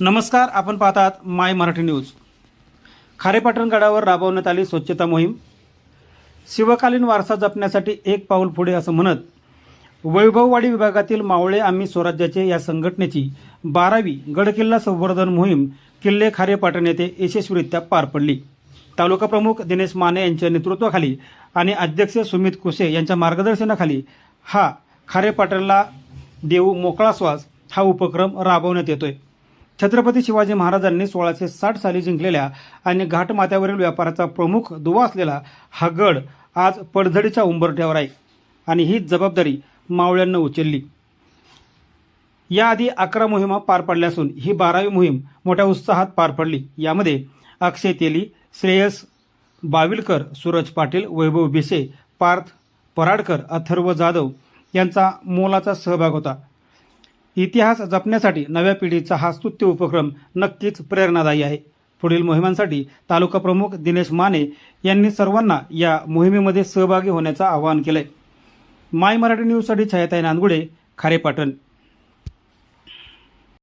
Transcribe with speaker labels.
Speaker 1: नमस्कार आपण पाहतात माय मराठी न्यूज. खारेपाटण गडावर राबवण्यात आली स्वच्छता मोहीम. शिवकालीन वारसा जपण्यासाठी एक पाऊल पुढे असं म्हणत वैभववाडी विभागातील मावळे आम्ही स्वराज्याचे या संघटनेची बारावी गडकिल्ला संवर्धन मोहीम किल्ले खारेपाटण येथे यशस्वीरित्या पार पडली. तालुका प्रमुख दिनेश माने यांच्या नेतृत्वाखाली आणि अध्यक्ष सुमित कुसे यांच्या मार्गदर्शनाखाली हा खारेपाटणला देऊ मोकळा श्वास हा उपक्रम राबवण्यात येतोय. छत्रपती शिवाजी महाराजांनी सोळाशे साठ साली जिंकलेल्या आणि घाटमाथ्यावरील व्यापाराचा प्रमुख दुवा असलेला हा गड आज पडझडीच्या उंबरठ्यावर आहे आणि ही जबाबदारी मावळ्यांना उचलली. याआधी अकरा मोहिमा पार पडल्या असून ही बारावी मोहीम मोठ्या उत्साहात पार पडली. यामध्ये अक्षय तेली श्रेयस बाविलकर सूरज पाटील वैभव भिसे पार्थ पराडकर अथर्व जाधव यांचा मोलाचा सहभाग होता. इतिहास जपण्यासाठी नव्या पिढीचा हा स्तुत्य उपक्रम नक्कीच प्रेरणादायी आहे. पुढील मोहिमांसाठी तालुका प्रमुख दिनेश माने यांनी सर्वांना या मोहिमेमध्ये सहभागी होण्याचं आवाहन केलंय. माय मराठी न्यूजसाठी छायाताई नांदगुडे खारेपाटण